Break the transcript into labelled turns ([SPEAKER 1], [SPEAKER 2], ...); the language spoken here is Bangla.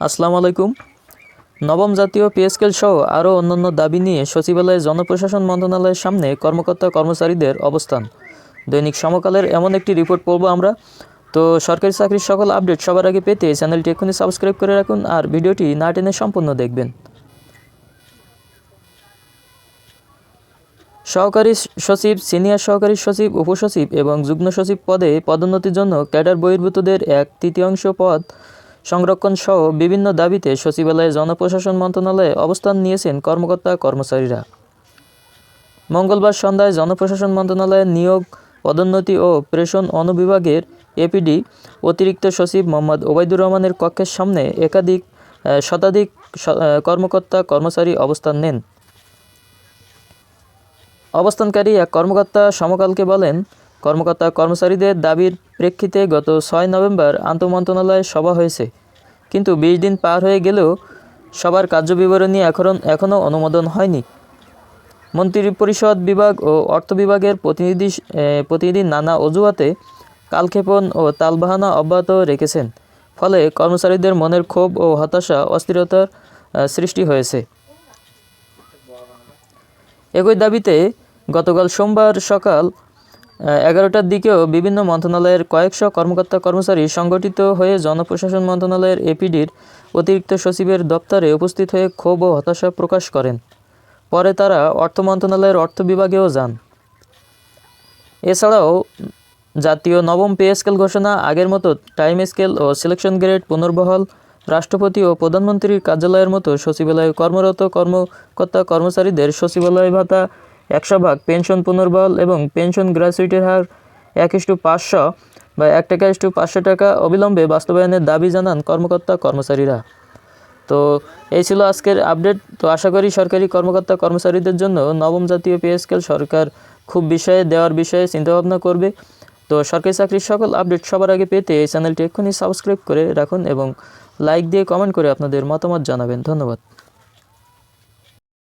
[SPEAKER 1] আসসালামু আলাইকুম। নবম জাতীয় পে স্কেল সহ আরও অন্যান্য দাবি নিয়ে সচিবালয়ে জনপ্রশাসন মন্ত্রণালয়ের সামনে কর্মকর্তা কর্মচারীদের অবস্থান। দৈনিক সমকালের এমন একটি রিপোর্ট পড়ব আমরা। তো সরকারি চাকরির সকল আপডেট সবার আগে পেতে চ্যানেলটি এক্ষুনি সাবস্ক্রাইব করে রাখুন আর ভিডিওটি না টেনে সম্পূর্ণ দেখবেন। সহকারী সচিব, সিনিয়র সহকারী সচিব, উপসচিব এবং যুগ্ম সচিব পদে পদোন্নতির জন্য ক্যাডার বহির্ভূতদের এক তৃতীয়াংশ পদ সংরক্ষণ সহ বিভিন্ন দাবিতে সচিবালয়ে জনপ্রশাসন মন্ত্রণালয়ে অবস্থান নিয়েছেন কর্মকর্তা, কর্মচারীরা। মঙ্গলবার সন্ধ্যায় জনপ্রশাসন মন্ত্রণালয়ের নিয়োগ, পদোন্নতি ও প্রেষণ অনুবিভাগের এপিডি অতিরিক্ত সচিব মোহাম্মদ ওবায়দুর রহমানের কক্ষের সামনে একাধিক শতাধিক কর্মকর্তা, কর্মচারী অবস্থান নেন। অবস্থানকারী এক কর্মকর্তা সমকালকে বলেন কর্মকর্তা কর্মচারীদের দাবির প্রেক্ষিতে গত ছয় নভেম্বর আন্তঃমন্ত্রণালয়ে সভা হয়েছে। কিন্তু বিশ দিন পার হয়ে গেলেও সবার কার্যবিবরণী এখন এখনও অনুমোদন হয়নি। মন্ত্রিপরিষদ বিভাগ ও অর্থ বিভাগের প্রতিনিধি প্রতিনিধি নানা অজুহাতে কালক্ষেপণ ও তালবাহানা অব্যাহত রেখেছেন। ফলে কর্মচারীদের মনের ক্ষোভ ও হতাশা, অস্থিরতার সৃষ্টি হয়েছে। একই দাবিতে গতকাল সোমবার সকাল এগারোটার দিকেও বিভিন্ন মন্ত্রণালয়ের কয়েকশো কর্মকর্তা কর্মচারী সংগঠিত হয়ে জনপ্রশাসন মন্ত্রণালয়ের এপিডির অতিরিক্ত সচিবের দপ্তরে উপস্থিত হয়ে ক্ষোভ ও হতাশা প্রকাশ করেন। পরে তারা অর্থ মন্ত্রণালয়ের অর্থ বিভাগেও যান। এছাড়াও জাতীয় নবম পে স্কেল ঘোষণা, আগের মতো টাইম স্কেল ও সিলেকশন গ্রেড পুনর্বহাল, রাষ্ট্রপতি ও প্রধানমন্ত্রীর কার্যালয়ের মতো সচিবালয়ে কর্মরত কর্মকর্তা কর্মচারীদের সচিবালয় ভাতা একশো ভাগ পেনশন পুনর্বহাল এবং পেনশন গ্র্যাচুইটির হার এক ইস্টু পাঁচশো বা এক টাকা ইস্টু পাঁচশো টাকা অবিলম্বে বাস্তবায়নের দাবি জানান কর্মকর্তা কর্মচারীরা। তো এই ছিল আজকের আপডেট। তো আশা করি সরকারি কর্মকর্তা কর্মচারীদের জন্য নবম জাতীয় পে সরকার খুব বিষয়ে, দেওয়ার বিষয়ে চিন্তাভাবনা করবে। তো সরকারি চাকরির সকল আপডেট সবার আগে পেতে এই চ্যানেলটি এক্ষুনি সাবস্ক্রাইব করে রাখুন এবং লাইক দিয়ে কমেন্ট করে আপনাদের মতামত জানাবেন। ধন্যবাদ।